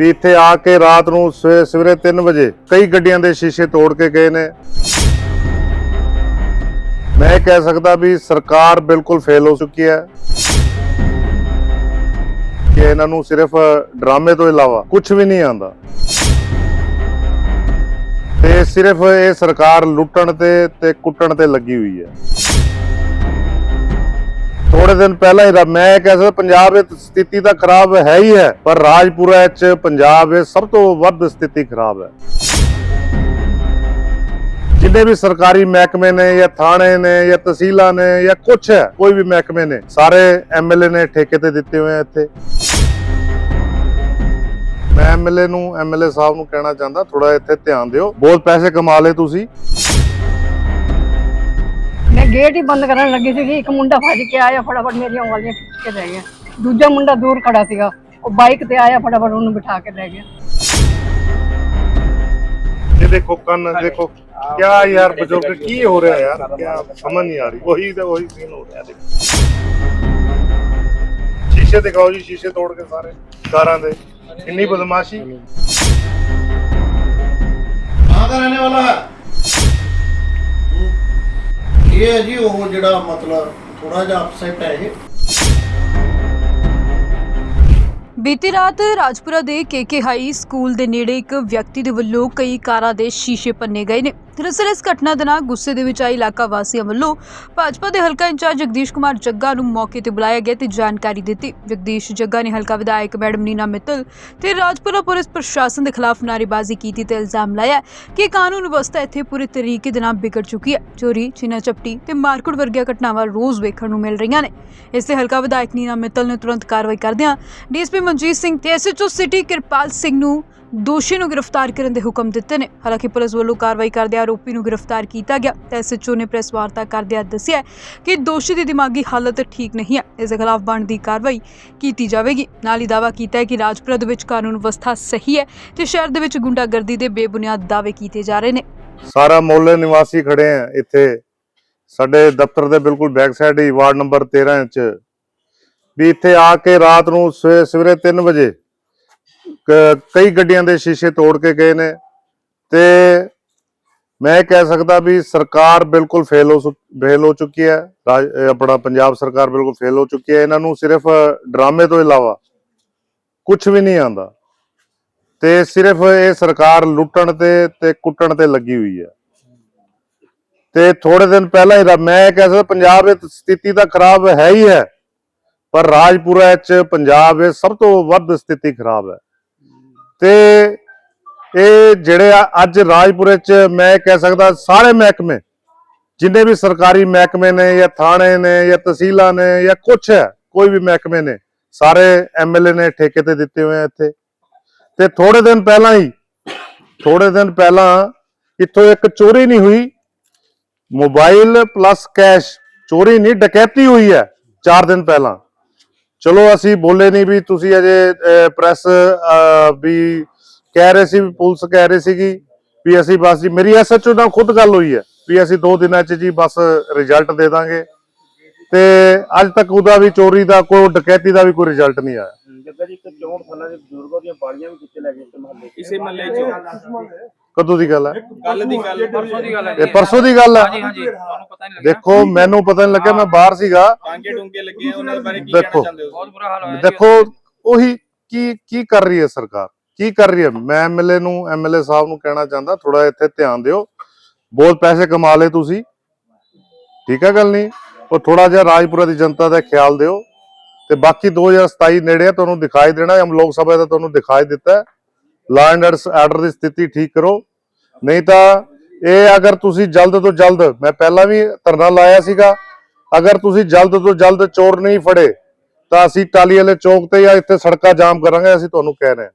ਵੀ ਇੱਥੇ ਆ ਕੇ ਰਾਤ ਨੂੰ ਸਵੇ- ਸਵੇਰੇ 3 ਵਜੇ ਕਈ ਗੱਡੀਆਂ ਦੇ ਸ਼ੀਸ਼ੇ ਤੋੜ ਕੇ ਗਏ ਨੇ। ਮੈਂ ਇਹ ਕਹਿ ਸਕਦਾ ਵੀ ਸਰਕਾਰ ਬਿਲਕੁਲ ਫੇਲ ਹੋ ਚੁੱਕੀ ਹੈ। ਕਿ ਇਹਨਾਂ ਨੂੰ ਸਿਰਫ ਡਰਾਮੇ ਤੋਂ ਇਲਾਵਾ ਕੁਝ ਵੀ ਨਹੀਂ ਆਉਂਦਾ। ਤੇ ਸਿਰਫ ਇਹ ਸਰਕਾਰ ਲੁੱਟਣ ਤੇ ਤੇ ਕੁੱਟਣ ਤੇ ਲੱਗੀ ਹੋਈ ਹੈ। ਥੋੜੇ ਦਿਨ ਪਹਿਲਾਂ ਹੀ ਮੈਂ ਇਹ ਪੰਜਾਬ ਦੀ ਸਥਿਤੀ ਤਾਂ ਖਰਾਬ ਹੈ ਹੀ ਹੈ, ਪਰ ਰਾਜਪੁਰਾ ਚ ਪੰਜਾਬ ਵਿੱਚ ਸਭ ਤੋਂ ਵੱਧ ਸਥਿਤੀ ਖਰਾਬ ਹੈ। ਜਿੰਨੇ ਵੀ ਸਰਕਾਰੀ ਮਹਿਕਮੇ ਨੇ ਜਾਂ ਥਾਣੇ ਨੇ ਜਾਂ ਤਹਿਸੀਲਾਂ ਨੇ ਜਾਂ ਕੁਛ ਹੈ, ਕੋਈ ਵੀ ਮਹਿਕਮੇ ਨੇ, ਸਾਰੇ ਐਮਐਲਏ ਨੇ ਠੇਕੇ ਤੇ ਦਿੱਤੇ ਹੋਏ ਆ ਇੱਥੇ। ਮੈਂ ਐਮਐਲਏ ਨੂੰ ਐਮਐਲਏ ਸਾਹਿਬ ਨੂੰ ਕਹਿਣਾ ਚਾਹੁੰਦਾ ਥੋੜਾ ਇੱਥੇ ਧਿਆਨ ਦਿਓ। ਬਹੁਤ ਪੈਸੇ ਕਮਾ ਲਏ ਤੁਸੀਂ। ਗੇਟ ਹੀ ਬੰਦ ਕਰਨ ਲੱਗੀ ਸੀਗੀ। ਇੱਕ ਮੁੰਡਾ ਭੱਜ ਕੇ ਆਇਆ ਫਟਾਫਟ ਮੇਰੀਆਂ ਉਂਗਲੀਆਂ ਖਿੱਚ ਕੇ ਲੈ ਗਿਆ। ਦੂਜਾ ਮੁੰਡਾ ਦੂਰ ਖੜਾ ਸੀਗਾ। ਉਹ ਬਾਈਕ ਤੇ ਆਇਆ ਫਟਾਫਟ ਉਹਨੂੰ ਬਿਠਾ ਕੇ ਲੈ ਗਿਆ। ਇਹ ਦੇਖੋ ਕੰਨ ਦੇਖੋ। ਕਿਆ ਯਾਰ ਬਜ਼ੁਰਗ ਕੀ ਹੋ ਰਿਹਾ ਯਾਰ? ਕਿਆ ਸਮਝ ਨਹੀਂ ਆ ਰਹੀ। ਉਹੀ ਤੇ ਉਹੀ ਸੀਨ ਹੋ ਰਿਹਾ ਦੇਖੋ। ਸ਼ੀਸ਼ੇ ਦਿਖਾਓ ਜੀ ਸ਼ੀਸ਼ੇ ਤੋੜ ਕੇ ਸਾਰੇ ਕਾਰਾਂ ਦੇ। ਇੰਨੀ ਬਦਮਾਸ਼ੀ। ਕਹਾਂ ਦਾ ਰਹਿਣੇ ਵਾਲਾ ਹੈ। ਇਹ ਹੈ ਜੀ ਉਹ ਜਿਹੜਾ ਮਤਲਬ ਥੋੜਾ ਜਿਹਾ ਅਪਸੈਟ ਹੈ ਇਹ। ਬੀਤੀ ਰਾਤ ਰਾਜਪੁਰਾ ਦੇ ਕੇਕੇ ਹਾਈ ਸਕੂਲ ਦੇ ਨੇੜੇ ਇੱਕ ਵਿਅਕਤੀ ਦੇ ਵੱਲੋਂ ਕਈ ਕਾਰਾਂ ਦੇ ਸ਼ੀਸ਼ੇ ਪੰਨੇ ਗਏ ਨੇ। ਦਰਅਸਲ ਇਸ ਘਟਨਾ ਦੇ ਨਾਲ ਗੁੱਸੇ ਦੇ ਵਿੱਚ ਆਏ ਇਲਾਕਾ ਵਾਸੀਆਂ ਵੱਲੋਂ ਭਾਜਪਾ ਦੇ ਹਲਕਾ ਇੰਚਾਰਜ ਜਗਦੀਸ਼ ਕੁਮਾਰ ਜੱਗਾ ਨੂੰ ਮੌਕੇ ਤੇ ਬੁਲਾਇਆ ਗਿਆ ਤੇ ਜਾਣਕਾਰੀ ਦਿੱਤੀ। ਜਗਦੀਸ਼ ਜੱਗਾ ਨੇ ਹਲਕਾ ਵਿਧਾਇਕ ਮੈਡਮ ਨੀਨਾ ਮਿੱਤਲ ਤੇ ਰਾਜਪੁਰਾ ਪੁਲਿਸ ਪ੍ਰਸ਼ਾਸਨ ਦੇ ਖਿਲਾਫ ਨਾਅਰੇਬਾਜ਼ੀ ਕੀਤੀ ਤੇ ਇਲਜ਼ਾਮ ਲਾਇਆ ਕਿ ਕਾਨੂੰਨ ਵਿਵਸਥਾ ਇੱਥੇ ਪੂਰੇ ਤਰੀਕੇ ਦੇ ਨਾਲ ਵਿਗੜ ਚੁੱਕੀ ਹੈ। ਚੋਰੀ ਛੀਨਾ ਚਪਟੀ ਤੇ ਮਾਰਕੁੱਟ ਵਰਗੀਆਂ ਘਟਨਾਵਾਂ ਰੋਜ਼ ਵੇਖਣ ਨੂੰ ਮਿਲ ਰਹੀਆਂ ਨੇ। ਇਸ ਤੇ ਹਲਕਾ ਵਿਧਾਇਕ ਨੀਨਾ ਮਿੱਤਲ ਨੇ ਤੁਰੰਤ ਕਾਰਵਾਈ ਕਰਦਿਆਂ ਡੀਐਸਪੀ ਮਨਜੀਤ ਸਿੰਘ ਤੇ ਐਸਐਚਓ ਸਿਟੀ ਕਿਰਪਾਲ ਸਿੰਘ ਨੂੰ ਦੋਸ਼ੀ ਨੂੰ ਗ੍ਰਿਫਤਾਰ ਕਰਨ ਦੇ ਹੁਕਮ ਦਿੱਤੇ ਨੇ। ਹਾਲਾਂਕਿ ਪੁਲਿਸ ਵੱਲੋਂ ਕਾਰਵਾਈ ਕਰਦਿਆਂ ਆਰੋਪੀ ਨੂੰ ਗ੍ਰਿਫਤਾਰ ਕੀਤਾ ਗਿਆ। ਤੇ ਐਸਐਚਓ ਨੇ ਪ੍ਰੈਸ ਵਾਰਤਾ ਕਰਦਿਆਂ ਦੱਸਿਆ ਕਿ ਦੋਸ਼ੀ ਦੀ ਦਿਮਾਗੀ ਹਾਲਤ ਠੀਕ ਨਹੀਂ ਹੈ। ਇਸ ਦੇ ਖਿਲਾਫ ਬਣਦੀ ਕਾਰਵਾਈ ਕੀਤੀ ਜਾਵੇਗੀ। ਨਾਲ ਹੀ ਦਾਅਵਾ ਕੀਤਾ ਹੈ ਕਿ ਰਾਜਪੁਰਾ ਦੇ ਵਿੱਚ ਕਾਨੂੰਨ ਵਿਵਸਥਾ ਸਹੀ ਹੈ ਤੇ ਸ਼ਹਿਰ ਦੇ ਵਿੱਚ ਗੁੰਡਾਗਰਦੀ ਦੇ ਬੇਬੁਨਿਆਦ ਦਾਅਵੇ ਕੀਤੇ ਜਾ ਰਹੇ ਨੇ। ਸਾਰਾ ਮੁਹੱਲੇ ਨਿਵਾਸੀ ਖੜੇ ਆ ਇੱਥੇ। ਸਾਡੇ ਦਫ਼ਤਰ ਦੇ ਬਿਲਕੁਲ ਬੈਕ ਸਾਈਡ ਹੀ ਵਾਰਡ ਨੰਬਰ 13 ਚ ਵੀ ਇੱਥੇ ਆ ਕੇ ਰਾਤ ਨੂੰ ਸਵੇਰੇ 3 ਵਜੇ ਕਈ ਗੱਡੀਆਂ ਦੇ ਸ਼ੀਸ਼ੇ ਤੋੜ ਕੇ ਗਏ ਨੇ ਤੇ ਮੈਂ ਕਹਿ ਸਕਦਾ ਵੀ ਸਰਕਾਰ ਬਿਲਕੁਲ ਫੇਲ ਹੋ ਫੇਲ ਹੋ ਚੁੱਕੀ ਹੈ, ਰਾਜ- ਆਪਣਾ ਪੰਜਾਬ ਸਰਕਾਰ ਬਿਲਕੁਲ ਫੇਲ ਹੋ ਚੁੱਕੀ ਹੈ, ਇਹਨਾਂ ਨੂੰ ਸਿਰਫ ਡਰਾਮੇ ਤੋਂ ਇਲਾਵਾ ਕੁਝ ਵੀ ਨਹੀਂ ਆਉਂਦਾ। ਤੇ ਸਿਰਫ ਇਹ ਸਰਕਾਰ ਲੁੱਟਣ ਤੇ ਤੇ ਕੁੱਟਣ ਤੇ ਲੱਗੀ ਹੋਈ ਹੈ। ਤੇ ਥੋੜੇ ਦਿਨ ਪਹਿਲਾਂ ਹੀ ਮੈਂ ਇਹ ਕਹਿ ਸਕਦਾ ਪੰਜਾਬ ਦੀ ਸਥਿਤੀ ਤਾਂ ਖਰਾਬ ਹੈ ਹੀ ਹੈ, ਪਰ ਰਾਜਪੁਰਾ ਚ ਪੰਜਾਬ ਵਿੱਚ ਸਭ ਤੋਂ ਵੱਧ ਸਥਿਤੀ ਖਰਾਬ ਹੈ। ਤੇ ਇਹ ਜਿਹੜੇ ਆ ਅੱਜ ਰਾਜਪੁਰੇ ਚ ਮੈਂ ਕਹਿ ਸਕਦਾ ਸਾਰੇ ਮਹਿਕਮੇ, ਜਿੰਨੇ ਵੀ ਸਰਕਾਰੀ ਮਹਿਕਮੇ ਨੇ ਜਾਂ ਥਾਣੇ ਨੇ ਜਾਂ ਤਹਿਸੀਲਾਂ ਨੇ ਜਾਂ ਕੁਛ ਹੈ, ਕੋਈ ਵੀ ਮਹਿਕਮੇ ਨੇ, ਸਾਰੇ ਐਮਐਲਏ ਨੇ ਠੇਕੇ ਤੇ ਦਿੱਤੇ ਹੋਏ ਆ ਇੱਥੇ। ਤੇ ਥੋੜੇ ਦਿਨ ਪਹਿਲਾਂ ਹੀ ਥੋੜੇ ਦਿਨ ਪਹਿਲਾਂ ਇੱਥੋਂ ਇੱਕ ਚੋਰੀ ਨਹੀਂ ਹੋਈ, ਮੋਬਾਈਲ ਪਲੱਸ ਕੈਸ਼ ਚੋਰੀ ਨਹੀਂ, ਡਕੈਤੀ ਹੋਈ ਹੈ 4 ਦਿਨ ਪਹਿਲਾਂ। ਚਲੋ ਅਸੀਂ ਬੋਲੇ ਨਹੀਂ ਵੀ ਤੁਸੀਂ ਅਜੇ ਪ੍ਰੈਸ ਵੀ ਕਹਿ ਰਹੇ ਸੀ ਵੀ ਪੁਲਿਸ ਕਹਿ ਰਹੀ ਸੀਗੀ ਵੀ ਅਸੀਂ ਬਸ ਜੀ ਮੇਰੀ ਐਸਐਚਓ ਨਾਲ ਖੁਦ ਗੱਲ ਹੋਈ ਹੈ ਵੀ ਅਸੀਂ 2 ਦਿਨਾਂ 'ਚ ਜੀ ਬਸ ਰਿਜ਼ਲਟ ਦੇ ਦਾਂਗੇ। ਤੇ ਅੱਜ ਤੱਕ ਉਹਦਾ ਵੀ ਚੋਰੀ ਦਾ ਕੋਈ ਡਕੈਤੀ ਦਾ ਵੀ ਕੋਈ ਰਿਜ਼ਲਟ ਨਹੀਂ ਆਇਆ। ਜੱਗਾ ਜੀ ਇੱਕ 64 ਸਾਲਾਂ ਦੇ ਬਜ਼ੁਰਗਾਂ ਦੀਆਂ ਬਾੜੀਆਂ ਵੀ ਕਿੱਥੇ ਲੈ ਗਏ ਇਸ ਮਹੱਲੇ ਇਸੇ ਮਹੱਲੇ 'ਚ। ਕਦੋਂ ਦੀ ਗੱਲ ਹੈ। ਕੱਲ ਦੀ ਗੱਲ ਪਰਸੋਂ ਦੀ ਗੱਲ ਹੈ ਇਹ ਪਰਸੋਂ ਦੀ ਗੱਲ ਹੈ। ਹਾਂਜੀ ਹਾਂਜੀ। ਤੁਹਾਨੂੰ ਪਤਾ ਨਹੀਂ ਲੱਗਿਆ। ਦੇਖੋ ਮੈਨੂੰ ਪਤਾ ਨਹੀਂ ਲੱਗਿਆ ਮੈਂ ਬਾਹਰ ਸੀਗਾ। ਟਾਂਗੇ ਟੁੰਗੇ ਲੱਗੇ ਆ, ਉਹਨਾਂ ਦੇ ਬਾਰੇ ਕੀ ਦੇਖੋ। ਕਹਿਣਾ ਚਾਹੁੰਦੇ ਹੋ? ਬਹੁਤ ਬੁਰਾ ਹਾਲ ਹੋਇਆ ਦੇਖੋ ਉਹੀ ਕੀ ਕੀ ਕਰ ਰਹੀ ਹੈ ਸਰਕਾਰ? ਕੀ ਕਰ ਰਹੀ ਹੈ? ਮੈਂ ਐਮਐਲਏ ਨੂੰ ਐਮਐਲਏ ਸਾਹਿਬ ਨੂੰ ਕਹਿਣਾ ਚਾਹੁੰਦਾ ਥੋੜਾ ਇੱਥੇ ਧਿਆਨ ਦਿਓ। ਬਹੁਤ ਪੈਸੇ ਕਮਾ ਲਏ ਤੁਸੀਂ। ਠੀਕ ਹੈ ਗੱਲ ਨਹੀਂ? ਉਹ ਥੋੜਾ ਜਿਹਾ ਰਾਜਪੁਰਾ ਦੀ ਜਨਤਾ ਦਾ ਖਿਆਲ ਦਿਓ। ਤੇ ਬਾਕੀ 2027 ਨੇੜੇ ਆ, ਤੁਹਾਨੂੰ ਦਿਖਾਈ ਦੇਣਾ। ਹਮ ਲੋਕ ਸਭਾ ਦਾ ਤੁਹਾਨੂੰ ਦਿਖਾਈ ਦਿੱਤਾ ਹੈ। ਲਾ ਐਂਡ ਆਰਡਰ ਦੀ ਸਥਿਤੀ ਠੀਕ ਕਰੋ। ਨਹੀਂ ਤਾਂ ਇਹ ਅਗਰ ਤੁਸੀਂ ਜਲਦ ਤੋਂ ਜਲਦ, ਮੈਂ ਪਹਿਲਾਂ ਵੀ ਧਰਨਾ ਲਾਇਆ ਸੀਗਾ, ਅਗਰ ਤੁਸੀਂ ਜਲਦ ਤੋਂ ਜਲਦ ਚੋਰ ਨਹੀਂ ਫੜੇ, ਤਾਂ ਅਸੀਂ ਟਾਲੀ ਵਾਲੇ ਚੌਕ ਤੇ ਜਾਂ ਇੱਥੇ ਸੜਕਾਂ ਜਾਮ ਕਰਾਂਗੇ, ਅਸੀਂ ਤੁਹਾਨੂੰ ਕਹਿ ਰਹੇ ਹਾਂ।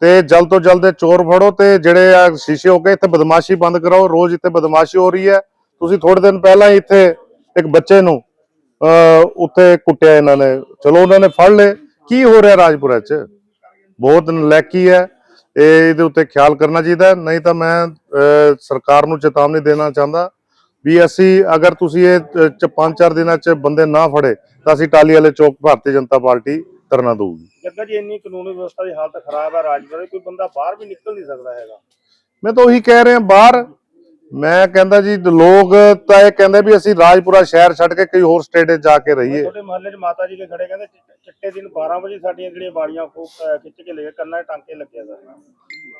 ਤੇ ਜਲਦ ਤੋਂ ਜਲਦ ਚੋਰ ਫੜੋ ਤੇ ਜਿਹੜੇ ਆ ਸ਼ੀਸ਼ੇ ਹੋ ਕੇ ਇੱਥੇ ਬਦਮਾਸ਼ੀ ਬੰਦ ਕਰਾਓ, ਰੋਜ਼ ਇੱਥੇ ਬਦਮਾਸ਼ੀ ਹੋ ਰਹੀ ਹੈ। ਤੁਸੀਂ ਥੋੜੇ ਦਿਨ ਪਹਿਲਾਂ ਹੀ ਇੱਥੇ ਇੱਕ ਬੱਚੇ ਨੂੰ, ਅਹ, ਉੱਥੇ ਕੁੱਟਿਆ ਇਹਨਾਂ ਨੇ। ਚਲੋ ਉਹਨਾਂ ਨੇ ਫੜ ਲਏ। ਕੀ ਹੋ ਰਿਹਾ ਰਾਜਪੁਰਾ 'ਚ? ਬਹੁਤ ਨਲੈਕੀ ਹੈ। ਇਹ ਇਹਦੇ ਉੱਤੇ ਖਿਆਲ ਕਰਨਾ ਚਾਹੀਦਾ। ਨਹੀਂ ਤਾਂ ਮੈਂ ਸਰਕਾਰ ਨੂੰ ਚੇਤਾਵਨੀ ਦੇਣਾ ਚਾਹੁੰਦਾ ਵੀ ਅਸੀਂ ਅਗਰ ਤੁਸੀਂ ਇਹ ਚ ਪੰਜ ਚਾਰ ਦਿਨਾਂ 'ਚ ਬੰਦੇ ਨਾ ਫੜੇ ਤਾਂ ਅਸੀਂ ਟਾਲੀ ਵਾਲੇ ਚੌਕ ਭਾਰਤੀ ਜਨਤਾ ਪਾਰਟੀ ਕਰਨਾ ਦਊਗੀ ਜੱਗਾ ਜੀ ਇੰਨੀ ਕਾਨੂੰਨੀ ਵਿਵਸਥਾ ਦੀ ਹਾਲਤ ਖਰਾਬ ਹੈ ਰਾਜਪੁਰੇ ਕੋਈ ਬੰਦਾ ਬਾਹਰ ਵੀ ਨਿਕਲ ਨਹੀਂ ਸਕਦਾ ਹੈਗਾ ਮੈਂ ਤਾਂ ਉਹੀ ਕਹਿ ਰਿਹਾ ਬਾਹਰ ਮੈਂ ਕਹਿੰਦਾ ਜੀ ਲੋਕ ਤਾਂ ਇਹ ਕਹਿੰਦੇ ਵੀ ਅਸੀਂ ਰਾਜਪੁਰਾ ਸ਼ਹਿਰ ਛੱਡ ਕੇ ਕੋਈ ਹੋਰ ਸਟੇਟ 'ਚ ਜਾ ਕੇ ਰਹੀਏ। ਤੁਹਾਡੇ ਮਹੱਲੇ 'ਚ ਮਾਤਾ ਜੀ ਦੇ ਖੜੇ ਕਹਿੰਦੇ ਚਿੱਟੇ- ਚਿੱਟੇ ਦਿਨ 12 ਵਜੇ ਸਾਡੀਆਂ ਜਿਹੜੀਆਂ ਬਾੜੀਆਂ ਖੂਬ ਅਹ, ਖਿੱਚ ਕੇ ਲੈ ਗਏ ਕੰਨਾਂ 'ਚ ਟਾਂਕੇ ਲੱਗਿਆ ਸਰ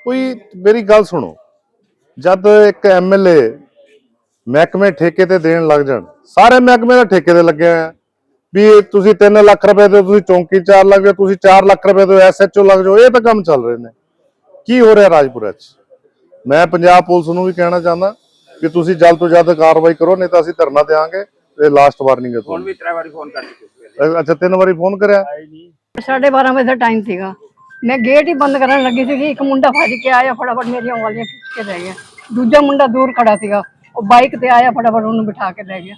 ਕੋਈ ਮੇਰੀ ਗੱਲ ਸੁਣੋ ਜਦ ਇੱਕ ਐਮਐਲਏ ਮਹਿਕਮੇ ਠੇਕੇ ਤੇ ਦੇਣ ਲੱਗ ਜਾਣ ਸਾਰੇ ਮਹਿਕਮੇ ਦਾ ਠੇਕੇ ਤੇ ਲੱਗਿਆ ਹੋਇਆ ਵੀ ਇਹ ਤੁਸੀਂ 3 ਲੱਖ ਰੁਪਏ ਦੇ ਤੁਸੀਂ ਚੌਂਕੀ 4 ਲੱਖ ਜਾਓ ਤੁਸੀਂ 4 ਲੱਖ ਰੁਪਏ ਦੇ ਐਸਐਚਓ ਲੱਗ ਜਾਓ ਇਹ ਤਾਂ ਕੰਮ ਚੱਲ ਰਹੇ ਨੇ। ਕੀ ਹੋ ਰਿਹਾ ਰਾਜਪੁਰਾ 'ਚ? ਮੈਂ ਪੰਜਾਬ ਪੁਲਿਸ ਨੂੰ ਵੀ ਕਹਿਣਾ ਚਾਹੁੰਦਾ ਕਿ ਤੁਸੀਂ ਜਲਦ ਤੋਂ ਜਲਦ ਕਾਰਵਾਈ ਕਰੋ ਨਹੀਂ ਤਾਂ ਅਸੀਂ ਧਰਨਾ ਦੇਵਾਂਗੇ ਇਹ ਲਾਸਟ ਵਾਰਨਿੰਗ ਹੈ ਹੁਣ ਤੁਹਾਨੂੰ ਵੀ ਤਰੇ ਵਾਰੀ ਫੋਨ ਕਰ ਚੁੱਕੇ ਅੱਛਾ ਤਿੰਨ ਵਾਰੀ ਫੋਨ ਕਰਿਆ? ਸਾਢੇ 12 ਵਜੇ ਦਾ ਟਾਈਮ ਸੀਗਾ। ਮੈਂ ਗੇਟ ਹੀ ਬੰਦ ਕਰਨ ਲੱਗੀ ਸੀਗੀ ਇੱਕ ਮੁੰਡਾ ਭੱਜ ਕੇ ਆਇਆ ਫਟਾਫਟ ਮੇਰੀਆਂ ਉਂਗਲੀਆਂ ਖਿੱਚ ਕੇ ਲੈ ਗਿਆ। ਦੂਜਾ ਮੁੰਡਾ ਦੂਰ ਖੜਾ ਸੀਗਾ ਉਹ ਬਾਈਕ ਤੇ ਆਇਆ ਫਟਾਫਟ ਉਹਨੂੰ ਬਿਠਾ ਕੇ ਲੈ ਗਿਆ।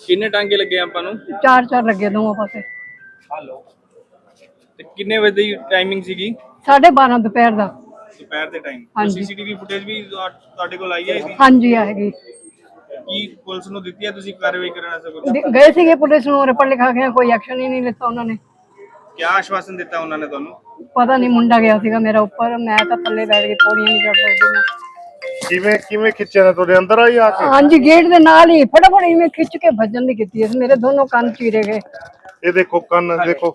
ਕਿੰਨੇ ਟਾਂਗੇ ਲੱਗੇ ਆਪਾਂ ਨੂੰ? ਚਾਰ ਚਾਰ ਲੱਗੇ ਦੋਵਾਂ ਪਾਸੇ। ਹਲੋ ਤੇ ਕਿੰਨੇ ਵਜੇ ਦੀ ਟਾਈਮਿੰਗ ਸੀਗੀ? ਸਾਢੇ 12 ਦੁਪਹਿਰ ਦਾ। ਦੁਪਹਿਰ ਦੇ ਟਾਈਮ ਹਾਂਜੀ। ਸੀਸੀਟੀਵੀ ਫੁਟੇਜ ਵੀ ਤੁਹਾ- ਤੁਹਾਡੇ ਕੋਲ ਆਈ ਹੈ ਇਹਦੀ ਹਾਂਜੀ ਆਏਗੀ। ਕੀ ਪੁਲਿਸ ਨੂੰ ਦਿੱਤੀ ਹੈ ਤੁਸੀਂ ਕਾਰਵਾਈ ਕਰਨ ਵਾਸਤੇ ਕੁਝ ਦਿ- ਗਏ ਸੀਗੇ ਪੁਲਿਸ ਨੂੰ ਰਿਪੋਰਟ ਲਿਖਾ ਕੇ ਕੋਈ ਐਕਸ਼ਨ ਹੀ ਨਹੀਂ ਲਿੱਤਾ ਉਹਨਾਂ ਨੇ। ਕੀ ਆਸ਼ਵਾਸਨ ਦਿੱਤਾ ਉਹਨਾਂ ਨੇ ਤੁਹਾਨੂੰ? ਪਤਾ ਨਹੀਂ ਮੁੰਡਾ ਗਿਆ ਸੀਗਾ ਮੇਰਾ ਉੱਪਰ ਮੈਂ ਤਾਂ ਥੱਲੇ ਬੈਠ ਕੇ ਪੌੜੀਆਂ ਨਹੀਂ ਚੜ ਸਕਦੀ ਮੈਂ ਕਿਵੇਂ ਕਿਵੇਂ ਖਿੱਚਿਆ ਨੇ ਤੁਹਾਡੇ ਅੰਦਰ ਆਈ ਆ ਕੇ? ਹਾਂਜੀ ਗੇਟ ਦੇ ਨਾਲ ਹੀ ਫਟਾਫਟ ਇਵੇਂ ਖਿੱਚ ਕੇ ਭੱਜਣ ਦੀ ਕੀਤੀ ਸੀ ਮੇਰੇ ਦੋਨੋਂ ਕੰਨ ਚੀਰੇ ਗਏ। ਇਹ ਦੇਖੋ ਕੰਨ ਦੇਖੋ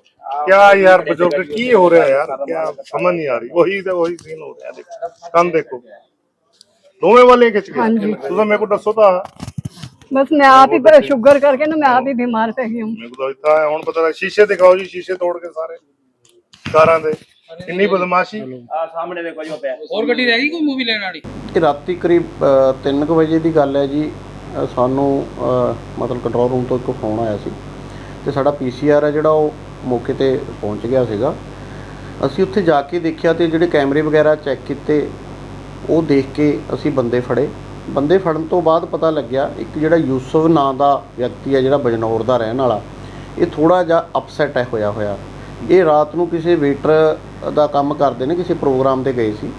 ਕਿਆ ਯਾਰ ਬਜ਼ੁਰਗ ਕੀ ਹੋ ਰਿਹਾ ਯਾਰ? ਕਿਆ ਸਮਝ ਨਹੀਂ ਆ ਰਹੀ। ਉਹੀ ਤੇ ਉਹੀ ਸੀਨ ਹੋ ਰਿਹਾ ਦੇਖੋ। ਕੰਨ ਦੇਖੋ। ਦੋਵੇਂ ਵਾਲੇ ਖਿੱਚ ਗਏ। ਤੁਸੀਂ ਮੇਰੇ ਕੋ ਦੱਸੋ ਤਾਂ। ਬਸ ਮੈਂ ਆਪ ਹੀ ਸ਼ੂਗਰ ਕਰਕੇ ਨਾ ਮੈਂ ਆਪ ਹੀ ਬਿਮਾਰ ਪੈ ਗਈ ਹਾਂ। ਕੋ ਤਾਂ ਇੱਥਾ ਹੁਣ ਪਤਾ ਲੱਗ ਸ਼ੀਸ਼ੇ ਦਿਖਾਓ ਜੀ ਸ਼ੀਸ਼ੇ ਤੋੜ ਕੇ ਸਾਰੇ। ਕਾਰਾਂ ਦੇ। ਇੰਨੀ ਬਦਮਾਸ਼ੀ। ਆ ਸਾਹਮਣੇ ਦੇਖੋ ਜੋ ਪਿਆ। ਹੋਰ ਗੱਡੀ ਰਹਿ ਗਈ ਕੋਈ ਮੂਵੀ ਲੈਣ ਵਾਲੀ? ਇਹ ਰਾਤੀ ਕਰੀਬ 3 ਵਜੇ ਦੀ ਗੱਲ ਹੈ ਜੀ। ਸਾਨੂੰ ਮਤਲਬ ਕੰਟਰੋਲ ਰੂਮ ਤੋਂ ਇੱਕ ਫੋਨ ਆਇਆ ਸੀ। ਤੇ ਸਾਡਾ ਪੀਸੀਆਰ ਹੈ ਜਿਹੜਾ ਉਹ ਮੌਕੇ ਤੇ ਪਹੁੰਚ ਗਿਆ ਸੀਗਾ। ਅਸੀਂ ਉੱਥੇ ਜਾ ਕੇ ਦੇਖਿਆ ਤੇ ਜਿਹੜੇ ਕੈਮਰੇ ਵਗੈਰਾ ਚੈੱਕ ਕੀਤੇ, ਉਹ ਦੇਖ ਕੇ ਅਸੀਂ ਬੰਦੇ ਫੜੇ। ਬੰਦੇ ਫੜਨ ਤੋਂ ਬਾਅਦ ਪਤਾ ਲੱਗਿਆ, ਇੱਕ ਜਿਹੜਾ ਯੂਸਫ ਨਾਂ ਦਾ ਵਿਅਕਤੀ ਹੈ ਜਿਹੜਾ ਬਜਨੌਰ ਦਾ ਰਹਿਣ ਵਾਲਾ, ਇਹ ਥੋੜਾ ਜਿਹਾ ਅਪਸੈਟ ਹੈ ਹੋਇਆ ਹੋਇਆ। ਇਹ ਰਾਤ ਨੂੰ ਕਿਸੇ ਵੇਟਰ ਦਾ ਕੰਮ ਕਰਦੇ ਨੇ, ਕਿਸੇ ਪ੍ਰੋਗਰਾਮ ਤੇ ਗਏ ਸੀ।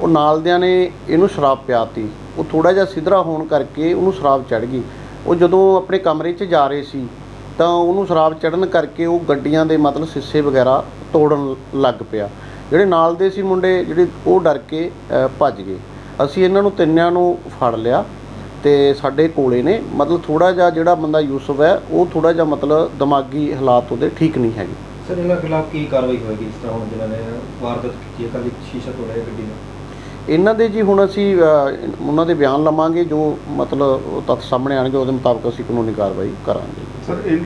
ਉਹ ਨਾਲਦਿਆਂ ਨੇ ਇਹਨੂੰ ਸ਼ਰਾਬ ਪਿਆਤੀ। ਉਹ ਥੋੜਾ ਜਿਹਾ ਸਿਧਰਾ ਹੋਣ ਕਰਕੇ ਉਹਨੂੰ ਸ਼ਰਾਬ ਚੜ ਗਈ। ਉਹ ਜਦੋਂ ਆਪਣੇ ਕਮਰੇ 'ਚ ਜਾ ਰਹੇ ਸੀ ਤਾਂ ਉਹਨੂੰ ਸ਼ਰਾਬ ਚੜਨ ਕਰਕੇ ਉਹ ਗੱਡੀਆਂ ਦੇ ਮਤਲਬ ਸਿੱਸੇ ਵਗੈਰਾ ਤੋੜਨ ਲੱਗ ਪਿਆ। ਜਿਹੜੇ ਨਾਲ ਦੇ ਸੀ ਮੁੰਡੇ, ਜਿਹੜੇ ਉਹ ਡਰ ਕੇ ਭੱਜ ਗਏ। ਅਸੀਂ ਇਹਨਾਂ ਨੂੰ ਤਿੰਨਿਆਂ ਨੂੰ ਫੜ ਲਿਆ ਤੇ ਸਾਡੇ ਕੋਲੇ ਨੇ। ਮਤਲਬ ਥੋੜਾ ਜਿਹਾ ਜਿਹੜਾ ਬੰਦਾ ਯੂਸਫ ਹੈ, ਉਹ ਥੋੜਾ ਜਿਹਾ ਮਤਲਬ ਦਿਮਾਗੀ ਹਾਲਾਤ ਉਹਦੇ ਠੀਕ ਨਹੀਂ ਹੈਗੇ। ਸਰ, ਇਹਨਾਂ ਖਿਲਾਫ ਕੀ ਕਾਰਵਾਈ ਹੋਏਗੀ ਇਸ ਤਰ੍ਹਾਂ ਹੁਣ ਜਿਨ੍ਹਾਂ ਨੇ ਵਾਰਦਾਤ ਕੀਤੀ ਹੈ? ਕੱਲ ਸ਼ੀਸ਼ਾ ਤੋੜਿਆ ਗੱਡੀ ਦਾ ਇਹਨਾਂ ਦੇ ਜੀ ਹੁਣ ਅਸੀਂ ਉਹਨਾਂ ਦੇ ਬਿਆਨ ਲਵਾਂਗੇ ਜੋ ਮਤਲਬ ਉਹ ਤੱਥ ਸਾਹਮਣੇ ਆਣਗੇ ਉਹਦੇ ਮੁਤਾਬਕ ਅਸੀਂ ਕਾਨੂੰਨੀ ਕਾਰਵਾਈ ਕਰਾਂਗੇ। ਸਰ ਇਹ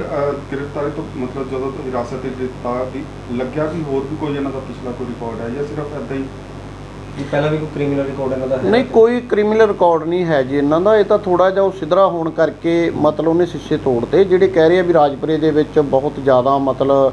ਗ੍ਰਿਫਤਾਰੀ ਤੋਂ ਮਤਲਬ ਜਦੋਂ ਤੋਂ ਹਿਰਾਸਤ ਵਿੱਚ ਦਿੱਤਾ ਵੀ ਲੱਗਿਆ ਵੀ ਹੋਰ ਵੀ ਕੋਈ ਇਹਨਾਂ ਦਾ ਪਿਛਲਾ ਕੋਈ ਰਿਕਾਰਡ ਹੈ ਜਾਂ ਸਿਰਫ ਐਦਾਂ ਹੀ? ਕੀ ਪਹਿਲਾਂ ਵੀ ਕੋਈ ਕ੍ਰਿਮੀਨਲ ਰਿਕਾਰਡ ਇਹਨਾਂ ਦਾ ਹੈ? ਨਹੀਂ ਕੋਈ ਕ੍ਰਿਮੀਨਲ ਰਿਕਾਰਡ ਨਹੀਂ ਹੈ ਜੀ ਇਹਨਾਂ ਦਾ। ਇਹ ਤਾਂ ਥੋੜਾ ਜਿਹਾ ਉਹ ਸਿਧਰਾ ਹੋਣ ਕਰਕੇ ਮਤਲਬ ਉਹਨੇ ਸ਼ੀਸ਼ੇ ਤੋੜਤੇ ਜਿਹੜੇ ਕਹਿ ਰਹੇ ਆ ਵੀ ਰਾਜਪੁਰੇ ਦੇ ਵਿੱਚ ਬਹੁਤ ਜ਼ਿਆਦਾ ਮਤਲਬ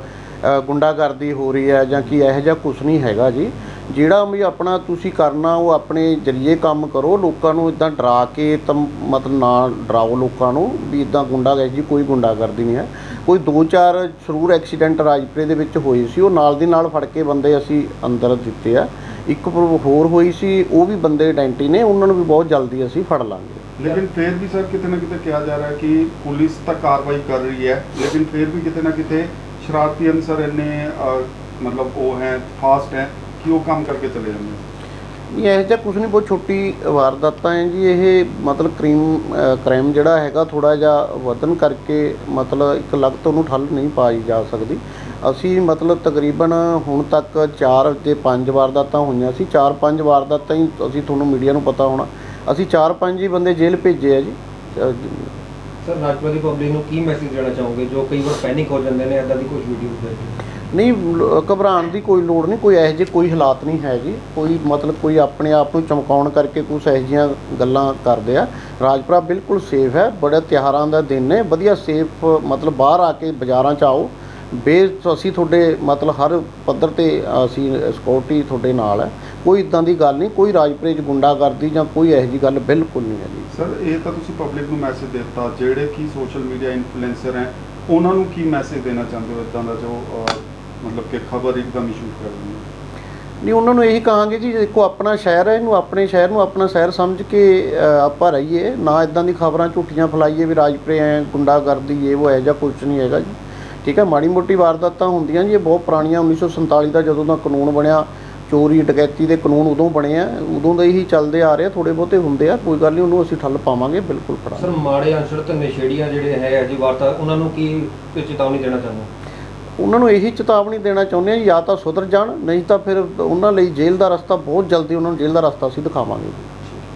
ਗੁੰਡਾਗਰਦੀ ਹੋ ਰਹੀ ਹੈ ਜਾਂ ਕੀ, ਇਹੋ ਜਿਹਾ ਕੁਝ ਨਹੀਂ ਹੈਗਾ ਜੀ। ਜਿਹੜਾ ਵੀ ਆਪਣਾ ਤੁਸੀਂ ਕਰਨਾ, ਉਹ ਆਪਣੇ ਜਰੀਏ ਕੰਮ ਕਰੋ। ਲੋਕਾਂ ਨੂੰ ਇਦਾਂ ਡਰਾ ਕੇ ਤਾਂ ਮਤਲਬ ਨਾ ਡਰਾਓ ਲੋਕਾਂ ਨੂੰ ਵੀ ਇਦਾਂ ਗੁੰਡਾਗਰਦੀ ਕੋਈ ਗੁੰਡਾਗਰਦੀ ਨਹੀਂ ਹੈ। ਕੋਈ ਦੋ ਚਾਰ ਜ਼ਰੂਰ ਐਕਸੀਡੈਂਟ ਰਾਜਪੁਰੇ ਦੇ ਵਿੱਚ ਹੋਏ ਸੀ, ਉਹ ਨਾਲ ਦੀ ਨਾਲ ਫੜ ਕੇ ਬੰਦੇ ਅਸੀਂ ਅੰਦਰ ਦਿੱਤੇ ਆ। ਇੱਕ ਹੋਰ ਹੋਈ ਸੀ, ਉਹ ਵੀ ਬੰਦੇ ਆਇਡੈਂਟੀ ਨੇ, ਉਹਨਾਂ ਨੂੰ ਵੀ ਬਹੁਤ ਜਲਦੀ ਅਸੀਂ ਫੜ ਲਾਂਗੇ। ਲੇਕਿਨ ਫਿਰ ਵੀ ਸਰ ਕਿਤੇ ਨਾ ਕਿਤੇ ਕਿਹਾ ਜਾ ਰਿਹਾ ਕਿ ਪੁਲਿਸ ਤਾਂ ਕਾਰਵਾਈ ਕਰ ਰਹੀ ਹੈ, ਲੇਕਿਨ ਫਿਰ ਵੀ ਕਿਤੇ ਨਾ ਕਿਤੇ ਸ਼ਰਾਰਤੀ ਅਨਸਰ ਇੰਨੇ ਅ, ਮਤਲਬ ਉਹ ਹੈ ਫਾਸਟ ਹੈ ਕਿ ਉਹ ਕੰਮ ਕਰਕੇ ਚਲੇ ਜਾਂਦੇ ਹੈ ਇਹ ਇਹੋ ਜਿਹਾ ਕੁਝ ਨਹੀਂ ਬਹੁਤ ਛੋਟੀ ਵਾਰਦਾਤਾਂ ਹੈ ਜੀ ਇਹ ਮਤਲਬ ਕ੍ਰਾਈਮ ਕ੍ਰਾਈਮ ਜਿਹੜਾ ਹੈਗਾ ਥੋੜਾ ਜਿਹਾ ਵਧਨ ਕਰਕੇ ਮਤਲਬ ਇੱਕ ਲਗਤ ਉਹਨੂੰ ਠੱਲ ਨਹੀਂ ਪਾਈ ਜਾ ਸਕਦੀ। ਅਸੀਂ ਮਤਲਬ ਤਕਰੀਬਨ ਹੁਣ ਤੱਕ 4 ਤੇ 5 ਵਾਰਦਾਤਾਂ ਹੋਈਆਂ ਸੀ। 4-5 ਵਾਰਦਾਤਾਂ ਹੀ ਅਸੀਂ ਤੁਹਾਨੂੰ ਮੀਡੀਆ ਨੂੰ ਪਤਾ ਹੋਣਾ। ਅਸੀਂ 4-5 ਹੀ ਬੰਦੇ ਜੇਲ੍ਹ ਭੇਜੇ ਆ ਜੀ। ਅ, ਸਰ ਰਾਜਪੁਰਾ ਦੀ ਪਬਲਿਕ ਨੂੰ ਕੀ ਮੈਸੇਜ ਦੇਣਾ ਚਾਹੋਗੇ? ਜੋ ਕਈ ਵਾਰ ਪੈਨਿਕ ਹੋ ਜਾਂਦੇ ਨੇ ਐਦਾਂ ਦੀ ਕੁਝ ਵੀਡੀਓ ਦੇਖ ਕੇ ਨਹੀਂ, ਲ- ਘਬਰਾਉਣ ਦੀ ਕੋਈ ਲੋੜ ਨਹੀਂ, ਕੋਈ ਇਹੋ ਜਿਹੇ ਕੋਈ ਹਾਲਾਤ ਨਹੀਂ ਹੈ ਜੀ। ਕੋਈ ਮਤਲਬ ਕੋਈ ਆਪਣੇ ਆਪ ਨੂੰ ਚਮਕਾਉਣ ਕਰਕੇ ਕੁਛ ਇਹੋ ਜਿਹੀਆਂ ਗੱਲਾਂ ਕਰਦੇ ਆ। ਰਾਜਪੁਰਾ ਬਿਲਕੁਲ ਸੇਫ ਹੈ, ਬੜੇ ਤਿਉਹਾਰਾਂ ਦਾ ਦਿਨ ਹੈ ਵਧੀਆ ਸੇਫ ਮਤਲਬ ਬਾਹਰ ਆ ਕੇ ਬਾਜ਼ਾਰਾਂ 'ਚ ਆਓ। ਬੇ, ਅਸੀਂ ਤੁਹਾਡੇ ਮਤਲਬ ਹਰ ਪੱਧਰ ਤੇ ਅਸੀਂ ਸਿਕਿਉਰਿਟੀ ਤੁਹਾਡੇ ਨਾਲ ਹੈ। ਕੋਈ ਇਦਾਂ ਦੀ ਗੱਲ ਨਹੀਂ ਕੋਈ ਰਾਜਪੁਰੇ 'ਚ ਗੁੰਡਾਗਰਦੀ ਜਾਂ ਕੋਈ ਇਹੋ ਜਿਹੀ ਗੱਲ ਬਿਲਕੁਲ ਨਹੀਂ ਹੈ ਜੀ। ਸਰ ਇਹ ਤਾਂ ਤੁਸੀਂ ਪਬਲਿਕ ਨੂੰ ਮੈਸੇਜ ਦਿੱਤਾ ਜਿਹੜੇ ਕਿ ਸੋਸ਼ਲ ਮੀਡੀਆ ਇਨਫਲੂਐਂਸਰ ਹੈ ਉਹਨਾਂ ਨੂੰ ਕੀ ਮੈਸੇਜ ਦੇਣਾ ਚਾਹੁੰਦੇ ਹੋ ਇਦਾਂ ਦਾ ਜੋ ਮਤਲਬ ਕਿ ਖਬਰ ਇੱਕਦਮ ਹੀ ਸ਼ੂਟ ਕਰ ਦਿੰਦੇ ਨਹੀਂ ਉਹਨਾਂ ਨੂੰ ਇਹੀ ਕਹਾਂਗੇ ਜੀ ਦੇਖੋ ਆਪਣਾ ਸ਼ਹਿਰ ਹੈ ਇਹਨੂੰ ਆਪਣੇ ਸ਼ਹਿਰ ਨੂੰ ਆਪਣਾ ਸ਼ਹਿਰ ਸਮਝ ਕੇ ਆਪਾਂ ਰਹੀਏ ਨਾ ਇਦਾਂ ਦੀ ਖਬਰਾਂ ਝੂਠੀਆਂ ਫੈਲਾਈਏ ਵੀ ਰਾਜਪੁਰੇ ਐ ਗੁੰਡਾਗਰਦੀ ਇਹ ਉਹ ਹੈ ਜਾਂ ਕੁਝ ਨਹੀਂ ਹੈਗਾ ਜੀ। ਠੀਕ ਹੈ ਮਾੜੀ ਮੋਟੀ ਵਾਰਦਾਤਾਂ ਹੁੰਦੀਆਂ ਜੀ ਇਹ ਬਹੁਤ ਪੁਰਾਣੀਆਂ 1947 ਦਾ ਜਦੋਂ ਦਾ ਕਾਨੂੰਨ ਬਣਿਆ ਚੋਰੀ ਡਕੈਤੀ ਦੇ ਕਾਨੂੰਨ ਉਦੋਂ ਬਣੇ ਆ ਉਦੋਂ ਦੇ ਹੀ ਚੱਲਦੇ ਆ ਰਹੇ ਥੋੜੇ ਬਹੁਤੇ ਹੁੰਦੇ ਆ ਕੋਈ ਗੱਲ ਨਹੀਂ ਉਹਨੂੰ ਅਸੀਂ ਠੱਲ ਪਾਵਾਂਗੇ ਬਿਲਕੁਲ ਸਰ ਫੜਾਂਗੇ ਮਾੜੇ ਅੰਸ਼ਰ ਤੇ ਨਸ਼ੇੜੀਆਂ ਜਿਹੜੇ ਹੈ ਅਜੀ ਵਾਰਤਾ ਉਹਨਾਂ ਨੂੰ ਕੀ ਚੇਤਾਵਨੀ ਦੇਣਾ ਚਾਹੁੰਦੇ ਉਹਨਾਂ ਨੂੰ ਇਹੀ ਚੇਤਾਵਨੀ ਦੇਣਾ ਚਾਹੁੰਦੇ ਆ ਜਾਂ ਤਾਂ ਸੁਧਰ ਜਾਣ ਨਹੀਂ ਤਾਂ ਫਿਰ ਉਹਨਾਂ ਲਈ ਜੇਲ੍ਹ ਦਾ ਰਸਤਾ ਬਹੁਤ ਜਲਦੀ ਉਹਨਾਂ ਨੂੰ ਜੇਲ੍ਹ ਦਾ ਰਸਤਾ ਅਸੀਂ ਦਿਖਾਵਾਂਗੇ।